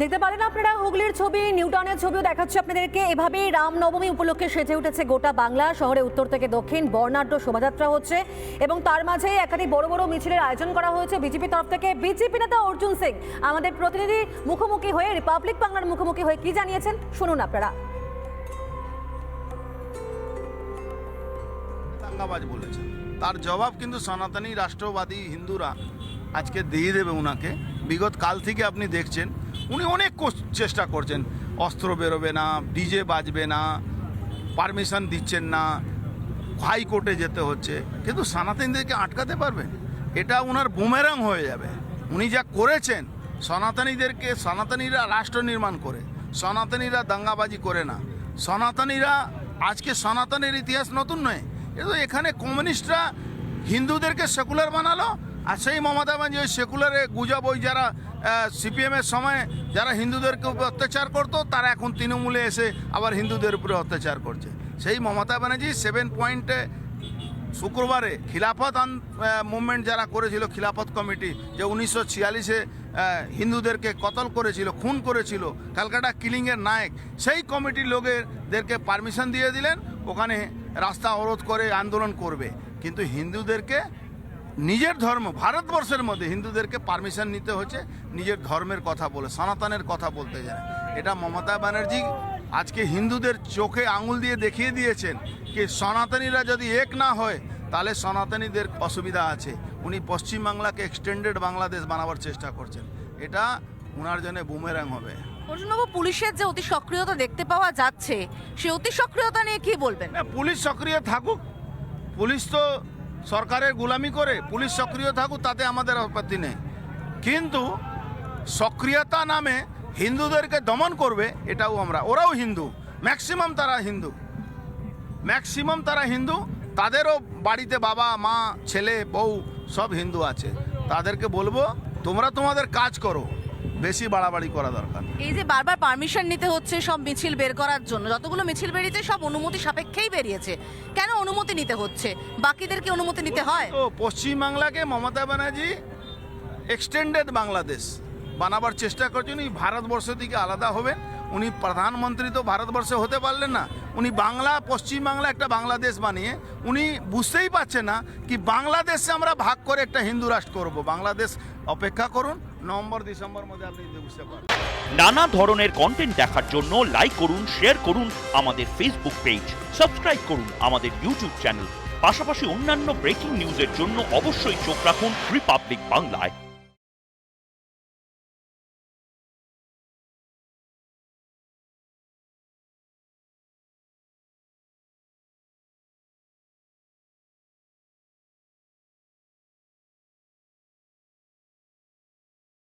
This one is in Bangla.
দেখতে পারেন আপনারা হুগলির ছবি নিউটনের ছবিও দেখাচ্ছি আপনাদেরকে। এভাবেই রামনবমী উপলক্ষে সেজে উঠেছে গোটা বাংলা। শহরে উত্তর থেকে দক্ষিণ, বর্ণাঢ্য শোভাযাত্রা হচ্ছে এবং তার মাঝে একাধিক বড় বড় মিছিলের আয়োজন করা হয়েছে বিজেপি তরফ থেকে। বিজেপি নেতা অর্জুন সিং, আমাদের প্রতিনিধি মুখোমুখি হয়ে রিপাবলিক বাংলার মুখোমুখি হয়ে কি জানিয়েছেন? শুনুন আপনারা। তার জবাব কিন্তু সনাতনী, রাষ্ট্রবাদী, হিন্দুরা আজকে দিয়ে দেবে ওনাকে বিগত কাল থেকে আপনি দেখছেন উনি অনেক চেষ্টা করছেন। অস্ত্র বেরোবে না, ডিজে বাজবে না, পারমিশন দিচ্ছেন না হাইকোর্টে যেতে হচ্ছে। কিন্তু সনাতনীদেরকে আটকাতে পারবেন। এটা ওনার বুমেরাং হয়ে যাবে। উনি যা করেছেন, সনাতনীদেরকে, সনাতনীরা রাষ্ট্র নির্মাণ করে, সনাতনীরা দাঙ্গাবাজি করে না। সনাতনীরা আজকে সনাতনের ইতিহাস নতুন নয়। কিন্তু এখানে কমিউনিস্টরা হিন্দুদেরকে সেকুলার বানালো, আর সেই মমতা ব্যানার্জি ওই সেকুলারে গুজব, ওই যারা সিপিএমের সময় যারা হিন্দুদেরকে উপর অত্যাচার করতো, তারা এখন তৃণমূলে এসে আবার হিন্দুদের উপরে অত্যাচার করছে। সেই মমতা ব্যানার্জি সেভেন পয়েন্টে শুক্রবারে খিলাফত আন মুভমেন্ট যারা করেছিল, খিলাফত কমিটি, যে উনিশশো ছিয়াল্লিশে হিন্দুদেরকে কতল করেছিল, খুন করেছিল, ক্যালকাটা কিলিংয়ের নায়ক, সেই কমিটির লোকেদেরকে পারমিশন দিয়ে দিলেন, ওখানে রাস্তা অবরোধ করে আন্দোলন করবে। কিন্তু হিন্দুদেরকে নিজের ধর্ম ভারতবর্ষের মধ্যে হিন্দুদেরকে পারমিশন নিতে হচ্ছে নিজের ধর্মের কথা বলে সনাতনের কথা বলতে জানে। এটা মমতা ব্যানার্জি আজকে হিন্দুদের চোখে আঙুল দিয়ে দেখিয়ে দিয়েছেন কি সনাতনীরা যদি এক না হয় তাহলে সনাতনীদের অসুবিধা আছে। উনি পশ্চিমবাংলাকে এক্সটেন্ডেড বাংলাদেশ বানাবার চেষ্টা করছেন। এটা ওনার জন্য বুমেরাং হবে। অর্জুনবাবু পুলিশের যে অতি সক্রিয়তা দেখতে পাওয়া যাচ্ছে সে অতি সক্রিয়তা নিয়ে কি বলবেন? পুলিশ সক্রিয় থাকুক। পুলিশ তো সরকারের গুলামি করে পুলিশ সক্রিয় থাকুক, তাতে আমাদের আপত্তি নেই। কিন্তু সক্রিয়তা নামে হিন্দুদেরকে দমন করবে, এটাও আমরা। ওরাও হিন্দু। ম্যাক্সিমাম তারা হিন্দু। ম্যাক্সিমাম তারা হিন্দু। তাদেরও বাড়িতে বাবা, মা, ছেলে, বউ সব হিন্দু আছে। তাদেরকে বলব, তোমরা তোমাদের কাজ করো। বেশি বাড়াবাড়ি করা দরকার। এই যে বারবার পারমিশন নিতে হচ্ছে সব মিছিল বের করার জন্য যতগুলো মিছিল বেরিয়েছে সব অনুমতি সাপেক্ষেই বেরিয়েছে। কেন অনুমতি নিতে হচ্ছে? বাকিদেরকে অনুমতি নিতে হয়? তো পশ্চিমবাংলাকে মমতা ব্যানার্জি এক্সটেন্ডেড বাংলাদেশ বানাবার চেষ্টা করছেন উনি ভারতবর্ষ থেকে আলাদা হবেন। উনি প্রধানমন্ত্রী তো ভারতবর্ষে হতে পারলেন না। উনি বাংলা পশ্চিমবাংলা একটা বাংলাদেশ বানিয়ে উনি বুঝতেই পারছে না কি বাংলাদেশে আমরা ভাগ করে একটা হিন্দু রাষ্ট্র করব। বাংলাদেশ অপেক্ষা করুন নভেম্বর ডিসেম্বর মধ্যে আপনি বুঝতে পারবেন নানা ধরনের কন্টেন্ট দেখার জন্য লাইক করুন শেয়ার করুন আমাদের ফেসবুক পেজ সাবস্ক্রাইব করুন আমাদের ইউটিউব চ্যানেল পাশাপাশি অন্যান্য ব্রেকিং নিউজের জন্য অবশ্যই চোখ রাখুন রিপাবলিক বাংলায়